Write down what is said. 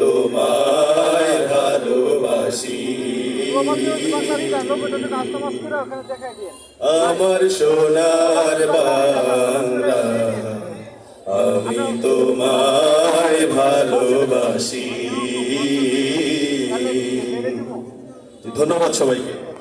তোমায় ভালোবাসি। আমার সোনার বাংলা আমি তোমায় ভালোবাসি। ধন্যবাদ সবাইকে।